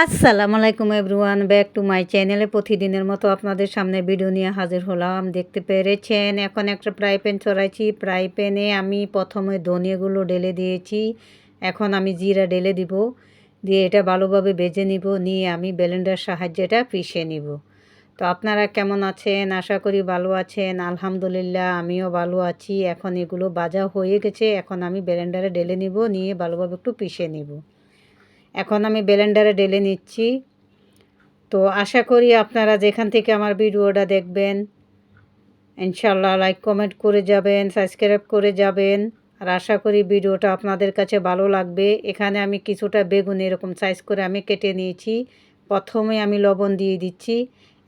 আসসালামু আলাইকুম everyone, back to my চ্যানেলে প্রতিদিনের মতো আপনাদের সামনে ভিডিও নিয়ে হাজির হলাম। দেখতে পেরেছেন, এখন একটা ফ্রাই প্যান চড়াইছি ফ্রাই প্যানে আমি প্রথমে ধনিয়াগুলো ঢেলে দিয়েছি। এখন আমি জিরা ঢেলে দিব। দিয়ে এটা ভালোভাবে বেজে নিব। নিয়ে আমি ব্লেন্ডার সাহায্যে এটা পিষে নিব। তো আপনারা কেমন আছেন? আশা করি ভালো আছেন। আলহামদুলিল্লাহ, আমিও ভালো আছি। এখন এগুলো বাজা হয়ে গেছে। এখন আমি ব্লেন্ডারে ঢেলে নিব। নিয়ে ভালোভাবে একটু পিষে নিব। এখন আমি ব্লেন্ডারে ঢেলে নিচ্ছি। তো আশা করি আপনারা যেখান থেকে আমার ভিডিওটা দেখবেন ইনশাল্লাহ লাইক কমেন্ট করে যাবেন সাবস্ক্রাইব করে যাবেন। আর আশা করি ভিডিওটা আপনাদের কাছে ভালো লাগবে। এখানে আমি কিছুটা বেগুন এরকম সাইজ করে আমি কেটে নিয়েছি। প্রথমে আমি লবণ দিয়ে দিচ্ছি,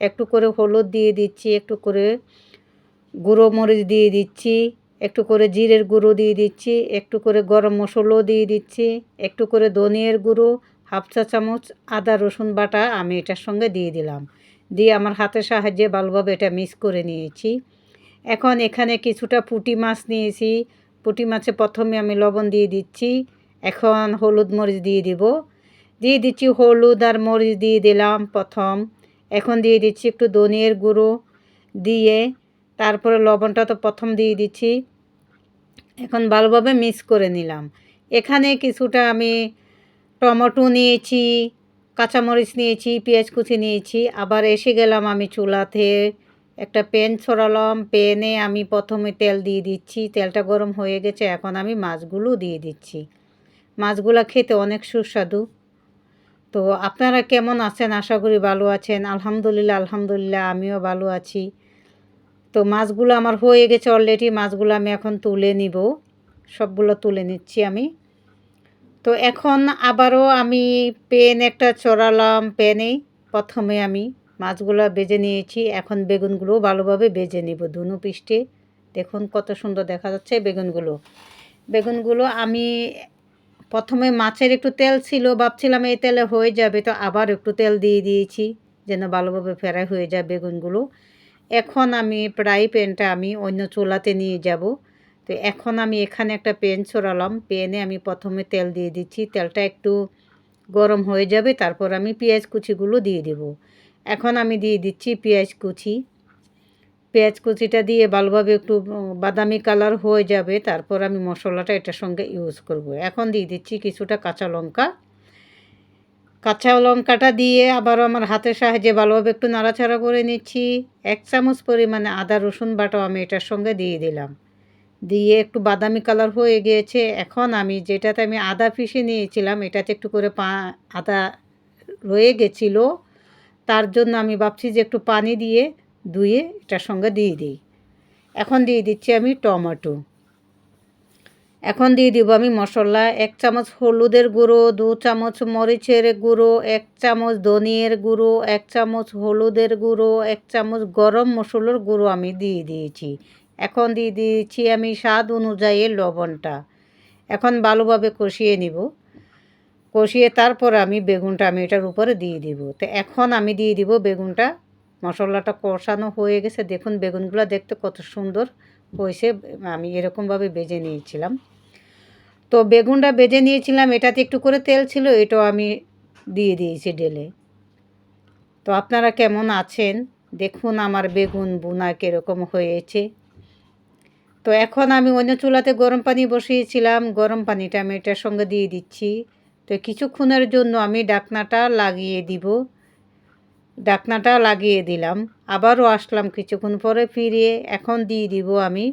একটু করে হলুদ দিয়ে দিচ্ছি, একটু করে গুঁড়ো মরিচ দিয়ে দিচ্ছি। একটু করে জিরের গুঁড়ো দিয়ে দিচ্ছি, একটু করে গরম মশলাও দিয়ে দিচ্ছি, একটু করে ধনিয়ার গুঁড়ো, হাফ চা চামচ আদা রসুন বাটা আমি এটার সঙ্গে দিয়ে দিলাম। দিয়ে আমার হাতের সাহায্যে ভালোভাবে এটা মিক্স করে নিয়েছি। এখন এখানে কিছুটা পুঁটি মাছ নিয়েছি। পুঁটি মাছে প্রথমে আমি লবণ দিয়ে দিচ্ছি। এখন হলুদ মরিচ দিয়ে দিব। দিয়ে দিচ্ছি হলুদ আর মরিচ দিয়ে দিলাম প্রথম। এখন দিয়ে দিচ্ছি একটু ধনিয়ার গুঁড়ো। দিয়ে তারপরে লবণটা তো প্রথম দিয়ে দিচ্ছি। এখন ভালোভাবে মিক্স করে নিলাম। এখানে কিছুটা আমি টমেটো নিয়েছি, কাঁচামরিচ নিয়েছি, পেঁয়াজ কুচি নিয়েছি। আবার এসে গেলাম আমি চুলাতে, একটা প্যান ছড়ালাম, প্যানে আমি প্রথমে তেল দিয়ে দিচ্ছি। তেলটা গরম হয়ে গেছে, এখন আমি মাছগুলো দিয়ে দিচ্ছি। মাছগুলো খেতে অনেক সুস্বাদু। তো আপনারা কেমন আছেন? আশা করি ভালো আছেন। আলহামদুলিল্লাহ আলহামদুলিল্লাহ, আমিও ভালো আছি। তো মাছগুলো আমার হয়ে গেছে অলরেডি মাছগুলো আমি এখন তুলে নিব। সবগুলো তুলে নিচ্ছি আমি। তো এখন আবারও আমি পেন একটা চড়ালাম পেনে। প্রথমে আমি মাছগুলো বেজে নিয়েছি। এখন বেগুনগুলো ভালোভাবে বেজে নিব ধুনু পৃষ্ঠে দেখুন কত সুন্দর দেখা যাচ্ছে বেগুনগুলো। বেগুনগুলো আমি প্রথমে মাছের একটু তেল ছিল, ভাবছিলাম এই তেলে হয়ে যাবে, তো আবার একটু তেল দিয়ে দিয়েছি, যেন ভালোভাবে ফেরাই হয়ে যায় বেগুনগুলো। এখন আমি ফ্রাই প্যানটা আমি অন্য চুলাতে নিয়ে যাব। তো এখন আমি এখানে একটা প্যান ছড়ালাম। প্যানে আমি প্রথমে তেল দিয়ে দিচ্ছি। তেলটা একটু গরম হয়ে যাবে, তারপর আমি পেঁয়াজ কুচিগুলো দিয়ে দেব। এখন আমি দিয়ে দিচ্ছি পেঁয়াজ কুচি। পেঁয়াজ কুচিটা দিয়ে ভালোভাবে একটু বাদামি কালার হয়ে যাবে, তারপর আমি মশলাটা এটার সঙ্গে ইউজ করব। এখন দিয়ে দিচ্ছি কিছুটা কাঁচা লঙ্কা। কাঁচা লঙ্কাটা দিয়ে আবারও আমার হাতের সাহায্যে ভালোভাবে একটু নাড়াচাড়া করে নিচ্ছি। এক চামচ পরিমাণে আদা, রসুন বাটাও আমি এটার সঙ্গে দিয়ে দিলাম। দিয়ে একটু বাদামি কালার হয়ে গিয়েছে। এখন আমি যেটাতে আমি আদা পিষে নিয়েছিলাম, এটাতে একটু করে পা, আদা রয়ে গেছিল, তার জন্য আমি ভাবছি যে একটু পানি দিয়ে ধুয়ে এটার সঙ্গে দিয়ে দিই। এখন দিয়ে দিচ্ছি আমি টমেটো। এখন দিয়ে দিব আমি মশলা। এক চামচ হলুদের গুঁড়ো, দু চামচ মরিচের গুঁড়ো, এক চামচ ধনিয়ের গুঁড়ো, এক চামচ হলুদের গুঁড়ো, এক চামচ গরম মশলার গুঁড়ো আমি দিয়ে দিয়েছি। এখন দিয়ে দিয়েছি আমি স্বাদ অনুযায়ী লবণটা। এখন ভালোভাবে কষিয়ে নিব। কষিয়ে তারপর আমি বেগুনটা আমি এটার উপরে দিয়ে দিব। তো এখন আমি দিয়ে দিব বেগুনটা। মশলাটা কষানো হয়ে গেছে। দেখুন বেগুনগুলো দেখতে কত সুন্দর হয়েছে। আমি এরকমভাবে বেজে নিয়েছিলাম। তো বেগুনটা বেজে নিয়েছিলাম, এটাতে একটু করে তেল ছিল, এটাও আমি দিয়ে দিয়েছি ডেলে তো আপনারা কেমন আছেন? দেখুন আমার বেগুন বুনা কীরকম হয়েছে। তো এখন আমি অন্য চুলাতে গরম পানি বসিয়েছিলাম, গরম পানিটা আমি এটার সঙ্গে দিয়ে দিচ্ছি। তো কিছুক্ষণের জন্য আমি ডাকনাটা লাগিয়ে দিব। ডাকনাটা লাগিয়ে দিলাম, আবারও আসলাম কিছুক্ষণ পরে ফিরিয়ে, এখন দিয়ে দিব আমি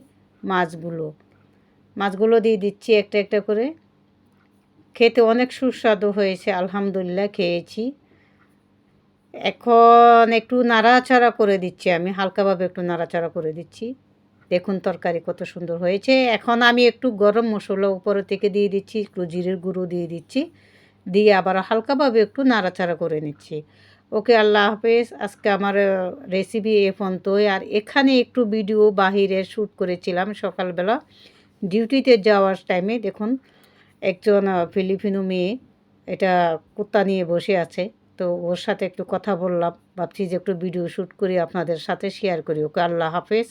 মাছগুলো। মাছগুলো দিয়ে দিচ্ছি একটা একটা করে। খেতে অনেক সুস্বাদু হয়েছে, আলহামদুলিল্লাহ খেয়েছি। এখন একটু নাড়াচাড়া করে দিচ্ছি আমি, হালকাভাবে একটু নাড়াচাড়া করে দিচ্ছি। দেখুন তরকারি কত সুন্দর হয়েছে। এখন আমি একটু গরম মশলা উপরে থেকে দিয়ে দিচ্ছি, একটু জিরের গুঁড়ো দিয়ে দিচ্ছি। দিয়ে আবার হালকাভাবে একটু নাড়াচাড়া করে নিচ্ছি। ওকে, আল্লাহ হাফেজ। আজকে আমার রেসিপি এ ফোন পর্যন্তই। আর এখানে একটু ভিডিও বাহিরে শ্যুট করেছিলাম সকালবেলা। ডিউটিতে যাওয়ার টাইমে দেখুন, একজন ফিলিপিনো মেয়ে এটা কুত্তা নিয়ে বসে আছে। তো ওর সাথে একটু কথা বললাম। ভাবছি যে একটু ভিডিও শ্যুট করি, আপনাদের সাথে শেয়ার করি। ওকে আল্লাহ হাফেজ।